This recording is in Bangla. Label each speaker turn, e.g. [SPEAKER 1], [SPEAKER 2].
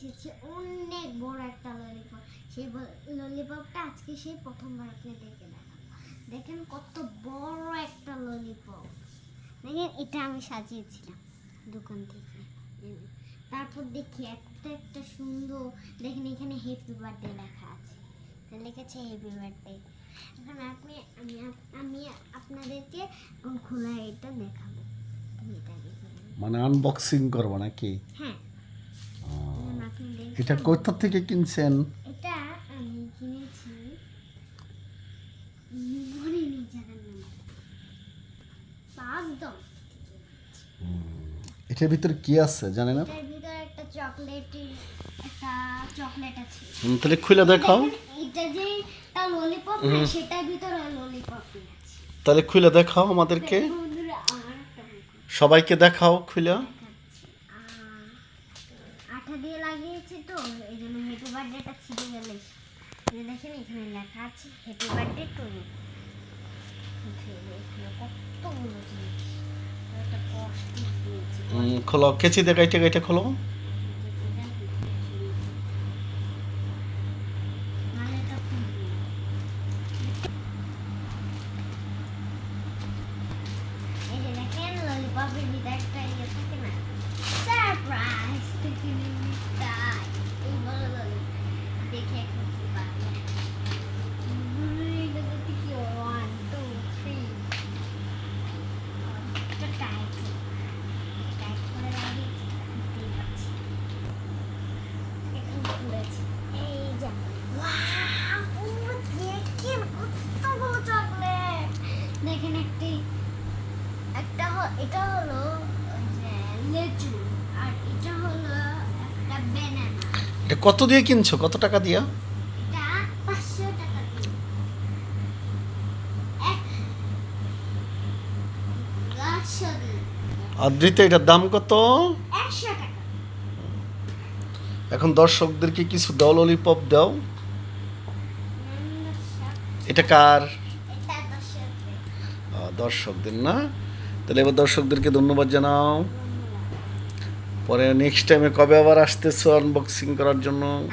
[SPEAKER 1] এসেছে। অনেক বড় একটা ললিপপ সেই ললিপপটা আজকে সেই প্রথমবার আপনি দেখে দেখাবো। দেখেন কত বড় একটা ললিপপ দেখেন এটা আমি সাজিয়েছিলাম দোকান থেকে। তারপর দেখি একটা একটা সুন্দর। দেখেন এখানে হ্যাপি বার্থডে লেখা আছে। লিখেছে হ্যাপি বার্থডে এখন আপনি আমি আমি আপনাদেরকে এখন খোলা এটা দেখাবো।
[SPEAKER 2] মানে আনবক্সিং করব নাকি?
[SPEAKER 1] হ্যাঁ
[SPEAKER 2] ও,
[SPEAKER 1] এখন আপনি দেখুন।
[SPEAKER 2] এটা কোথা থেকে কিনছেন?
[SPEAKER 1] এটা আমি কিনেছি। মনে নেই জায়গার নাম। পাঁচদম
[SPEAKER 2] এটার ভিতরে কি আছে জানেন? না
[SPEAKER 1] এটার ভিতরে একটা চকলেটের একটা চকলেট আছে।
[SPEAKER 2] তাহলে খুলে দেখাও।
[SPEAKER 1] এটা যে তা ললিপপ সেটার ভিতরে ললিপপ
[SPEAKER 2] তাহলে খুলে দেখাও আমাদেরকে। সবাইকে দেখাও খুলে।
[SPEAKER 1] আঠা দিয়ে লাগিয়েছি তো এই জন্য হ্যাপি বার্থডেটা ছিঁড়ে গেলে। এই দেখেন এখানে লেখা আছে হ্যাপি বার্থডে টু ইউ কতগুলো জিনিস। একটা কষ্টিক দিয়েছি।
[SPEAKER 2] খোলো কেচি খোলো।
[SPEAKER 1] নাহলে এটা খুলবে না। এই দেখেন ললিপপের ভিতরে একটা ইয়ে থাকে না সারপ্রাইজ থেকে মিঠাই এই বলো ললি দেখে এখন কি পাবে এটা দেখতে কি ওয়ান টু থ্রি এটা টাইট টাইট করে লাগিয়েছি খুলতেই পারছি না। এখন খুলেছি এই যে ওয়াও পুরো দেখেন কতগুলো চকলেট দেখেন একটি একটা এটা হলো লেচু আর এটা হলো একটা ব্যানানা
[SPEAKER 2] এটা কত দিয়ে কিনছো? কত টাকা দিয়া?
[SPEAKER 1] এটা পাঁচশো টাকা দিয়ে।
[SPEAKER 2] আদ্রিতে এটার দাম কত?
[SPEAKER 1] টাকা।
[SPEAKER 2] এখন দর্শকদেরকে কিছু দাও। ললিপপ দাও এটা কার? দর্শকদের, না? তাহলে এবার দর্শকদেরকে ধন্যবাদ জানাও। পরে নেক্সট টাইমে কবে আবার আসতেছো আনবক্সিং করার জন্য?